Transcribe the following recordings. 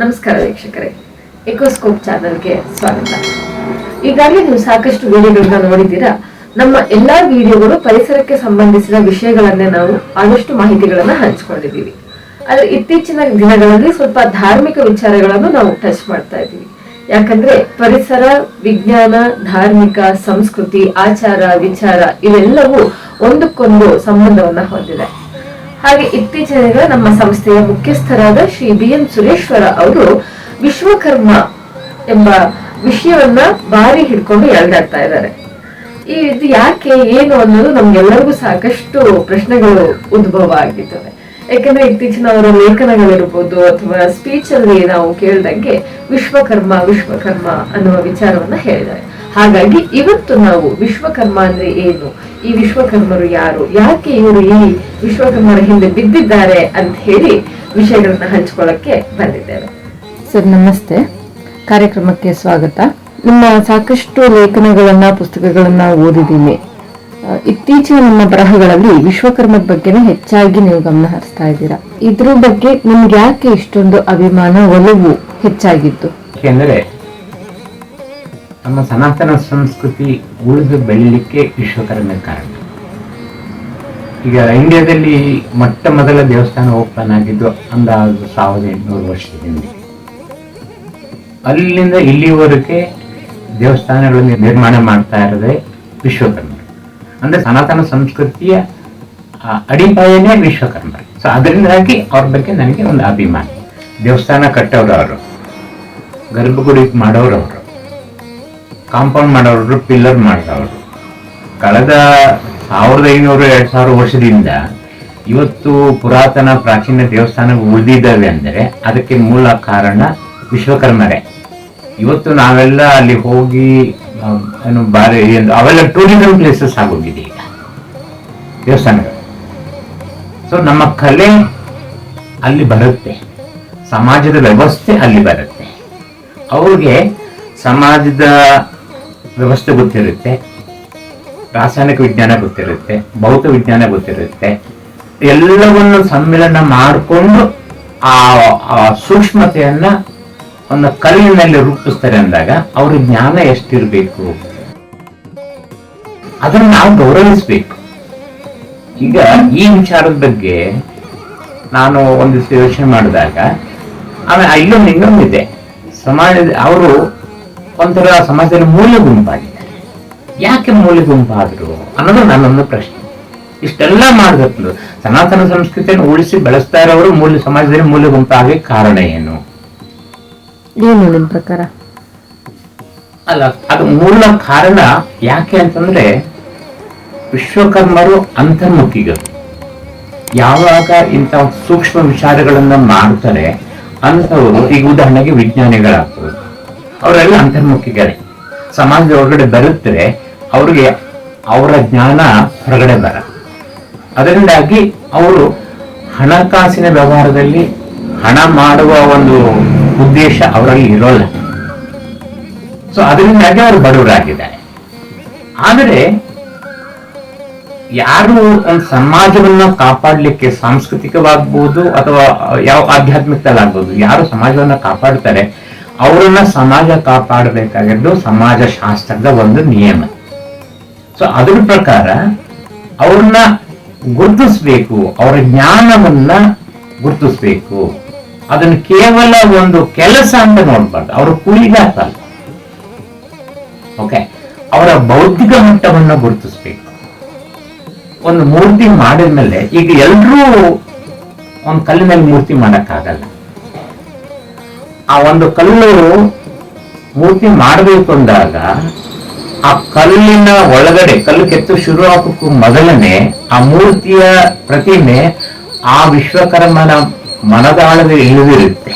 ನಮಸ್ಕಾರ ವೀಕ್ಷಕರೇ. ಎಕೋಸ್ಕೋಪ್ ಚಾನಲ್ಗೆ ಸ್ವಾಗತ. ಈಗಾಗಲೇ ನೀವು ಸಾಕಷ್ಟು ವಿಡಿಯೋಗಳನ್ನ ನೋಡಿದ್ದೀರಾ? ನಮ್ಮ ಎಲ್ಲಾ ವಿಡಿಯೋಗಳು ಪರಿಸರಕ್ಕೆ ಸಂಬಂಧಿಸಿದ ವಿಷಯಗಳನ್ನೇ ನಾವು ಆದಷ್ಟು ಮಾಹಿತಿಗಳನ್ನ ಹಂಚ್ಕೊಂಡಿದ್ದೀವಿ. ಆದ್ರೆ ಇತ್ತೀಚಿನ ದಿನಗಳಲ್ಲಿ ಸ್ವಲ್ಪ ಧಾರ್ಮಿಕ ವಿಚಾರಗಳನ್ನು ನಾವು ಟಚ್ ಮಾಡ್ತಾ ಇದ್ದೀವಿ. ಯಾಕಂದ್ರೆ ಪರಿಸರ, ವಿಜ್ಞಾನ, ಧಾರ್ಮಿಕ, ಸಂಸ್ಕೃತಿ, ಆಚಾರ, ವಿಚಾರ ಇವೆಲ್ಲವೂ ಒಂದಕ್ಕೊಂದು ಸಂಬಂಧವನ್ನ ಹೊಂದಿದೆ. ಹಾಗೆ ಇತ್ತೀಚಿನ ನಮ್ಮ ಸಂಸ್ಥೆಯ ಮುಖ್ಯಸ್ಥರಾದ ಶ್ರೀ ಬಿ ಎಂ ಸುರೇಶ್ವರ ಅವರು ವಿಶ್ವಕರ್ಮ ಎಂಬ ವಿಷಯವನ್ನ ಬಾರಿ ಹಿಡ್ಕೊಂಡು ಎಳ್ದಾಡ್ತಾ ಇದ್ದಾರೆ. ಈ ಇದು ಯಾಕೆ, ಏನು ಅನ್ನೋದು ನಮ್ಗೆಲ್ಲರಿಗೂ ಸಾಕಷ್ಟು ಪ್ರಶ್ನೆಗಳು ಉದ್ಭವ ಆಗಿದ್ದಾವೆ ಯಾಕಂದ್ರೆ ಇತ್ತೀಚಿನ ಅವರ ಲೇಖನಗಳಿರ್ಬೋದು ಅಥವಾ ಸ್ಪೀಚ್ ಅಲ್ಲಿ ನಾವು ಕೇಳ್ದಂಗೆ ವಿಶ್ವಕರ್ಮ ವಿಶ್ವಕರ್ಮ ಅನ್ನುವ ವಿಚಾರವನ್ನ ಹೇಳಿದ್ದಾರೆ. ಹಾಗಾಗಿ ಇವತ್ತು ನಾವು ವಿಶ್ವಕರ್ಮ ಅಂದ್ರೆ ಏನು? ಈ ವಿಶ್ವಕರ್ಮರು ಯಾರು? ಯಾಕೆ ಇವರು ಈ ವಿಶ್ವಕರ್ಮರ ಹಿಂದೆ ಬಿದ್ದಿದ್ದಾರೆ ಅಂತ ಹೇಳಿ ವಿಷಯಗಳನ್ನ ಹಂಚ್ಕೊಳ್ಳಕ್ಕೆ ಬಂದಿದ್ದೇವೆ. ಸರ್ ನಮಸ್ತೆ. ಕಾರ್ಯಕ್ರಮಕ್ಕೆ ಸ್ವಾಗತ. ನಿಮ್ಮ ಸಾಕಷ್ಟು ಲೇಖನಗಳನ್ನ ಪುಸ್ತಕಗಳನ್ನ ಓದಿದ್ದೀನಿ ಇತ್ತೀಚಿನ ನಮ್ಮ ಬರಹಗಳಲ್ಲಿ ವಿಶ್ವಕರ್ಮದ ಬಗ್ಗೆನೇ ಹೆಚ್ಚಾಗಿ ನೀವು ಗಮನ ಹರಿಸ್ತಾ ಇದ್ದೀರಾ. ಇದ್ರ ಬಗ್ಗೆ ನಿಮ್ಗೆ ಯಾಕೆ ಇಷ್ಟೊಂದು ಅಭಿಮಾನ ಒಲವು ಹೆಚ್ಚಾಗಿತ್ತು? ಏಕೆಂದರೆ ನಮ್ಮ ಸನಾತನ ಸಂಸ್ಕೃತಿ ಉಳಿದು ಬೆಳೀಲಿಕ್ಕೆ ವಿಶ್ವಕರ್ಮ ಕಾರಣ. ಈಗ ಇಂಡಿಯಾದಲ್ಲಿ ಮೊಟ್ಟ ಮೊದಲ ದೇವಸ್ಥಾನ ಓಪನ್ ಆಗಿದ್ದು ಅಂದಾಜು ಸಾವಿರದ ಎಂಟುನೂರು ವರ್ಷದ ಹಿಂದೆ. ಅಲ್ಲಿಂದ ಇಲ್ಲಿವರೆಗೆ ದೇವಸ್ಥಾನಗಳನ್ನು ನಿರ್ಮಾಣ ಮಾಡ್ತಾ ಇರೋದೇ ವಿಶ್ವಕರ್ಮ. ಅಂದ್ರೆ ಸನಾತನ ಸಂಸ್ಕೃತಿಯ ಅಡಿಪಾಯನೇ ವಿಶ್ವಕರ್ಮ. ಸೊ ಅದರಿಂದಾಗಿ ಅವ್ರ ಬಗ್ಗೆ ನನಗೆ ಒಂದು ಅಭಿಮಾನ. ದೇವಸ್ಥಾನ ಕಟ್ಟೋರು ಅವರು, ಗರ್ಭಗುಡಿ ಮಾಡೋರು ಅವರು. ಕಾಂಪೌಂಡ್ ಮಾಡೋರು ಪಿಲ್ಲರ್ ಮಾಡಿದವರು. ಕಳೆದ ಸಾವಿರದ ಐನೂರು ಎರಡು ಸಾವಿರ ವರ್ಷದಿಂದ ಇವತ್ತು ಪುರಾತನ ಪ್ರಾಚೀನ ದೇವಸ್ಥಾನಗಳು ಉಳಿದಿದ್ದಾವೆ ಅಂದರೆ ಅದಕ್ಕೆ ಮೂಲ ಕಾರಣ ವಿಶ್ವಕರ್ಮರೇ. ಇವತ್ತು ನಾವೆಲ್ಲ ಅಲ್ಲಿ ಹೋಗಿ ಏನು ಬಾರಿ ಅವೆಲ್ಲ ಟೂರಿಸಂ ಪ್ಲೇಸಸ್ ಆಗೋಗಿದೆ ಈಗ. ದೇವಸ್ಥಾನಗಳು. ಸೊ ನಮ್ಮ ಕಲೆ ಅಲ್ಲಿ ಬರುತ್ತೆ. ಸಮಾಜದ ವ್ಯವಸ್ಥೆ ಅಲ್ಲಿ ಬರುತ್ತೆ. ಅವ್ರಿಗೆ ಸಮಾಜದ ವ್ಯವಸ್ಥೆ ಗೊತ್ತಿರುತ್ತೆ. ರಾಸಾಯನಿಕ ವಿಜ್ಞಾನ ಗೊತ್ತಿರುತ್ತೆ, ಭೌತ ವಿಜ್ಞಾನ ಗೊತ್ತಿರುತ್ತೆ. ಎಲ್ಲವನ್ನು ಸಮ್ಮಿಲನ ಮಾಡಿಕೊಂಡು ಆ ಸೂಕ್ಷ್ಮತೆಯನ್ನ ಒಂದು ಕಲ್ಲಿನಲ್ಲಿ ರೂಪಿಸ್ತಾರೆ ಅಂದಾಗ ಅವ್ರ ಜ್ಞಾನ ಎಷ್ಟಿರಬೇಕು? ಅದನ್ನ ನಾವು ಗೌರವಿಸ್ಬೇಕು. ಈಗ ಈ ವಿಚಾರದ ಬಗ್ಗೆ ನಾನು ಒಂದಿಷ್ಟು ಯೋಚನೆ ಮಾಡಿದಾಗ, ಆಮೇಲೆ ಇಲ್ಲೊಂದು ಇನ್ನೊಂದಿದೆ. ಸಮಾಜದ, ಅವರು ಒಂಥರ ಸಮಾಜದಲ್ಲಿ ಮೂಲ ಗುಂಪಾಗಿದ್ದಾರೆ ಯಾಕೆ ಮೂಲ ಗುಂಪಾದ್ರು ಅನ್ನೋದು ನನ್ನೊಂದು ಪ್ರಶ್ನೆ. ಇಷ್ಟೆಲ್ಲ ಮಾಡಿದ್ರು ಸನಾತನ ಸಂಸ್ಕೃತಿಯನ್ನು ಉಳಿಸಿ ಬೆಳೆಸ್ತಾ ಇರೋರು ಮೂಲ ಸಮಾಜದಲ್ಲಿ ಮೂಲ ಗುಂಪಾಗಿ ಕಾರಣ ಏನು? ಏನು ನಿಮ್ಮ ಪ್ರಕಾರ. ಅಲ್ಲ ಅದು ಮೂಲ ಕಾರಣ ಯಾಕೆ ಅಂತಂದ್ರೆ ವಿಶ್ವಕರ್ಮರು ಅಂತರ್ಮುಖಿಗಳು. ಯಾವಾಗ ಇಂಥ ಸೂಕ್ಷ್ಮ ವಿಚಾರಗಳನ್ನ ಮಾಡ್ತಾರೆ ಅಂಥವರು ಈಗ ಉದಾಹರಣೆಗೆ ವಿಜ್ಞಾನಿಗಳಾಗ್ತದೆ ಅವರೆಲ್ಲ ಅಂತರ್ಮುಖಿಗಳೇ. ಸಮಾಜದ ಹೊರಗಡೆ ಬರುತ್ತರೆ ಅವ್ರಿಗೆ ಅವರ ಜ್ಞಾನ ಹೊರಗಡೆ ಬರ ಅದರಿಂದಾಗಿ ಅವರು ಹಣಕಾಸಿನ ವ್ಯವಹಾರದಲ್ಲಿ ಹಣ ಮಾಡುವ ಒಂದು ಉದ್ದೇಶ ಅವರಲ್ಲಿ ಇರೋಲ್ಲ. ಸೊ ಅದರಿಂದಾಗಿ ಅವರು ಬಡವರಾಗಿದ್ದಾರೆ. ಆದರೆ ಯಾರು ಒಂದು ಸಮಾಜವನ್ನ ಕಾಪಾಡಲಿಕ್ಕೆ ಸಾಂಸ್ಕೃತಿಕವಾಗ್ಬೋದು ಅಥವಾ ಯಾವ ಆಧ್ಯಾತ್ಮಿಕದಲ್ಲಾಗ್ಬೋದು ಯಾರು ಸಮಾಜವನ್ನು ಕಾಪಾಡ್ತಾರೆ ಅವರನ್ನ ಸಮಾಜ ಕಾಪಾಡಬೇಕಾಗಿದ್ದು ಸಮಾಜ ಶಾಸ್ತ್ರದ ಒಂದು ನಿಯಮ. ಸೊ ಅದ್ರ ಪ್ರಕಾರ ಅವ್ರನ್ನ ಗುರುತಿಸ್ಬೇಕು, ಅವರ ಜ್ಞಾನವನ್ನ ಗುರುತಿಸ್ಬೇಕು. ಅದನ್ನು ಕೇವಲ ಒಂದು ಕೆಲಸ ಅಂತ ನೋಡ್ಬಾರ್ದು, ಅವರ ಕುಳಿಗಾತಲ್ಲ ಓಕೆ ಅವರ ಬೌದ್ಧಿಕ ಮಟ್ಟವನ್ನು ಗುರುತಿಸ್ಬೇಕು. ಒಂದು ಮೂರ್ತಿ ಮಾಡಿದ್ಮೇಲೆ ಈಗ ಎಲ್ರೂ ಒಂದು ಕಲ್ಲಿನಲ್ಲಿ ಮೂರ್ತಿ ಮಾಡಕ್ಕಾಗಲ್ಲ. ಆ ಒಂದು ಕಲ್ಲು ಮೂರ್ತಿ ಮಾಡಬೇಕು ಅಂದಾಗ ಆ ಕಲ್ಲಿನ ಒಳಗಡೆ, ಕಲ್ಲು ಕೆತ್ತು ಶುರು ಮೊದಲನೇ ಆ ಮೂರ್ತಿಯ ಪ್ರತಿಮೆ ಆ ವಿಶ್ವಕರ್ಮನ ಮನದಾಳದಲ್ಲಿ ಇಳಿದಿರುತ್ತೆ.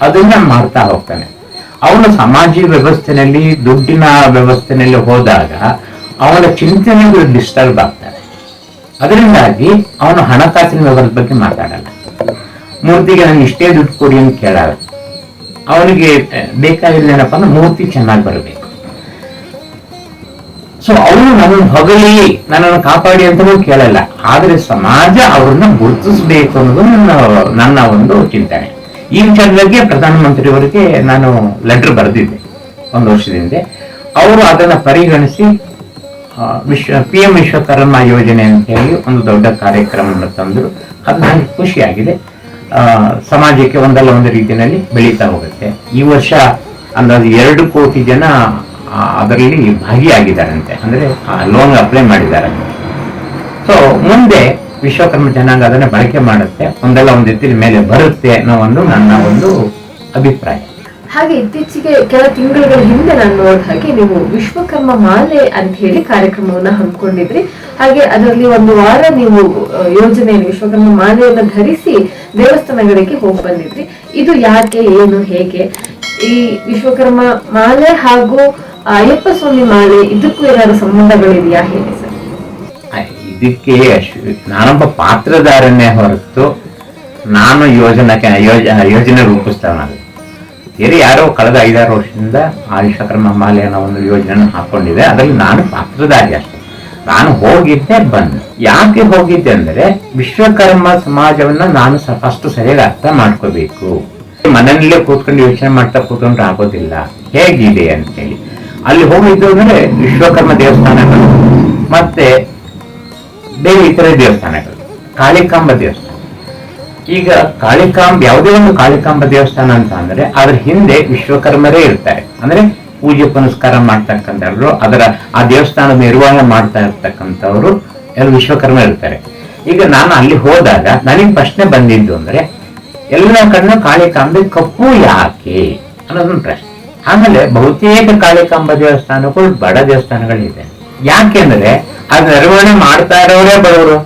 ಅದನ್ನ ಮಾಡ್ತಾ ಹೋಗ್ತಾನೆ. ಅವನು ಸಮಾಜ ವ್ಯವಸ್ಥೆನಲ್ಲಿ, ದುಡ್ಡಿನ ವ್ಯವಸ್ಥೆನಲ್ಲಿ ಹೋದಾಗ ಅವನ ಚಿಂತನೆಗಳು ಡಿಸ್ಟರ್ಬ್ ಆಗ್ತಾರೆ ಅದರಿಂದಾಗಿ ಅವನು ಹಣಕಾಸಿನ ವ್ಯವಸ್ಥೆ ಬಗ್ಗೆ ಮಾತಾಡಲ್ಲ. ಮೂರ್ತಿಗೆ ನಾನು ಇಷ್ಟೇ ದುಡ್ಡು ಕೊಡಿ ಅಂತ ಕೇಳಲ್ಲ ಅವನಿಗೆ ಬೇಕಾಗಿಲ್ಲ ಏನಪ್ಪ ಅಂದ್ರೆ ಮೂರ್ತಿ ಚೆನ್ನಾಗಿ ಬರಬೇಕು. ಸೊ ಅವರು ನನ್ನ ಹೊಗಳಿ, ನನ್ನನ್ನು ಕಾಪಾಡಿ ಅಂತಲೂ ಕೇಳಲ್ಲ. ಆದ್ರೆ ಸಮಾಜ ಅವ್ರನ್ನ ಗುರುತಿಸಬೇಕು ಅನ್ನೋದು ನನ್ನ ನನ್ನ ಒಂದು ಚಿಂತನೆ. ಈ ವಿಚಾರದಾಗೆ ಪ್ರಧಾನಮಂತ್ರಿಯವರಿಗೆ ನಾನು ಲೆಟರ್ ಬರೆದಿದ್ದೆ, ಒಂದು ವರ್ಷದಿಂದ ಅವರು ಅದನ್ನ ಪರಿಗಣಿಸಿ ವಿಶ್ವ ಪಿ ಎಂ ವಿಶ್ವಕರ್ಮ ಯೋಜನೆ ಅಂತ ಹೇಳಿ ಒಂದು ದೊಡ್ಡ ಕಾರ್ಯಕ್ರಮವನ್ನು ತಂದರು. ಅದು ನನಗೆ ಖುಷಿಯಾಗಿದೆ. ಸಮಾಜಕ್ಕೆ ಒಂದಲ್ಲ ಒಂದು ರೀತಿಯಲ್ಲಿ ಬೆಳೀತಾ ಹೋಗುತ್ತೆ. ಈ ವರ್ಷ ಅಂದಾಜು ಎರಡು ಕೋಟಿ ಜನ ಅದರಲ್ಲಿ ಭಾಗಿಯಾಗಿದ್ದಾರಂತೆ. ಅಂದರೆ ಲೋನ್ ಅಪ್ಲೈ ಮಾಡಿದ್ದಾರೆ ಸೊ ಮುಂದೆ ವಿಶ್ವಕರ್ಮ ಜನಾಂಗ ಅದನ್ನು ಬಳಕೆ ಮಾಡುತ್ತೆ. ಒಂದಲ್ಲ ಒಂದು ರೀತಿಯಲ್ಲಿ ಮೇಲೆ ಬರುತ್ತೆ ಅನ್ನೋ ಒಂದು ನನ್ನ ಒಂದು ಅಭಿಪ್ರಾಯ. ಹಾಗೆ ಇತ್ತೀಚೆಗೆ ಕೆಲ ತಿಂಗಳುಗಳ ಹಿಂದೆ ನಾನು ನೋಡಿದ ಹಾಗೆ ನೀವು ವಿಶ್ವಕರ್ಮ ಮಾಲೆ ಅಂತ ಹೇಳಿ ಕಾರ್ಯಕ್ರಮವನ್ನ ಹಮ್ಮಿಕೊಂಡಿದ್ರಿ. ಹಾಗೆ ಅದರಲ್ಲಿ ಒಂದು ವಾರ ನೀವು ಯೋಜನೆಯಲ್ಲಿ ವಿಶ್ವಕರ್ಮ ಮಾಲೆಯನ್ನ ಧರಿಸಿ ದೇವಸ್ಥಾನಗಳಿಗೆ ಹೋಗಿ ಬಂದಿದ್ರಿ. ಇದು ಯಾಕೆ, ಏನು, ಹೇಗೆ? ಈ ವಿಶ್ವಕರ್ಮ ಮಾಲೆ ಹಾಗೂ ಅಯ್ಯಪ್ಪ ಸ್ವಾಮಿ ಮಾಲೆ ಇದಕ್ಕೂ ಏನಾದ್ರು ಸಂಬಂಧಗಳಿದೆಯಾ? ಹೇಗೆ ಸರ್. ಇದಕ್ಕೆ ನಾನೊಬ್ಬ ಪಾತ್ರಧಾರನೇ ಹೊರತು ನಾನು ಯೋಜನೆ ಯೋಜ- ಯೋಜನೆ ರೂಪಿಸ್ತವನಲ್ಲ ಬೇರೆ ಯಾರೋ ಕಳೆದ ಐದಾರು ವರ್ಷದಿಂದ ಆ ವಿಶ್ವಕರ್ಮ ಮಾಲೆ ಅನ್ನೋ ಒಂದು ಯೋಜನೆ ಹಾಕೊಂಡಿದೆ. ಅದರಲ್ಲಿ ನಾನು ಪಾತ್ರಧಾರಿ ಅಷ್ಟೇ. ನಾನು ಹೋಗಿದ್ದೆ, ಬಂದೆ. ಯಾಕೆ ಹೋಗಿದ್ದೆ ಅಂದ್ರೆ ವಿಶ್ವಕರ್ಮ ಸಮಾಜವನ್ನ ನಾನು ಫಸ್ಟ್ ಸರಿಯಾಗಿ ಅರ್ಥ ಮಾಡ್ಕೋಬೇಕು. ಮನೆಯಲ್ಲೇ ಕೂತ್ಕೊಂಡು ಯೋಚನೆ ಮಾಡ್ತಾ ಕೂತ್ಕೊಂಡ್ರೆ ಆಗೋದಿಲ್ಲ. ಹೇಗಿದೆ ಅಂತೇಳಿ. ಅಲ್ಲಿ ಹೋಗಿದ್ದು ಅಂದ್ರೆ ವಿಶ್ವಕರ್ಮ ದೇವಸ್ಥಾನಗಳು, ಮತ್ತೆ ಬೇರೆ ಇತರ ದೇವಸ್ಥಾನಗಳು, ಕಾಳಿಕಾಂಬ ದೇವಸ್ಥಾನ. ಈಗ ಕಾಳಿಕಾಂಬ, ಯಾವುದೇ ಒಂದು ಕಾಳಿಕಾಂಬ ದೇವಸ್ಥಾನ ಅಂತ ಅಂದ್ರೆ, ಅದ್ರ ಹಿಂದೆ ವಿಶ್ವಕರ್ಮರೇ ಇರ್ತಾರೆ. ಅಂದ್ರೆ ಪೂಜೆ ಪುನಸ್ಕಾರ ಮಾಡ್ತಕ್ಕಂಥವ್ರು, ಅದರ ಆ ದೇವಸ್ಥಾನದ ನಿರ್ವಹಣೆ ಮಾಡ್ತಾ ಇರ್ತಕ್ಕಂಥವ್ರು ಎಲ್ಲ ವಿಶ್ವಕರ್ಮ ಇರ್ತಾರೆ. ಈಗ ನಾನು ಅಲ್ಲಿ ಹೋದಾಗ ನನಗೆ ಪ್ರಶ್ನೆ ಬಂದಿದ್ದು ಅಂದ್ರೆ ಎಲ್ಲ ಕಣ್ಣು ಕಾಳಿಕಾಂಬೆ ಕಪ್ಪು ಯಾಕೆ ಅನ್ನೋದೊಂದು ಪ್ರಶ್ನೆ. ಆಮೇಲೆ ಬಹುತೇಕ ಕಾಳಿಕಾಂಬ ದೇವಸ್ಥಾನಗಳು ಬಡ ದೇವಸ್ಥಾನಗಳಿದೆ. ಯಾಕೆಂದ್ರೆ ಆ ನಿರ್ವಹಣೆ ಮಾಡ್ತಾ ಇರೋರೇ ಬಡವರು,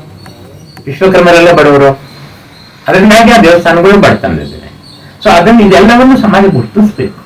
ವಿಶ್ವಕರ್ಮರೆಲ್ಲ ಬಡವರು. ಅದರಿಂದಾಗಿ ಆ ದೇವಸ್ಥಾನಗಳು ಬಡತನದಿದೆ ಸೊ ಅದನ್ನ ಇದೆಲ್ಲವನ್ನು ಸಮಾಜ ಗುರುತಿಸ್ಬೇಕು.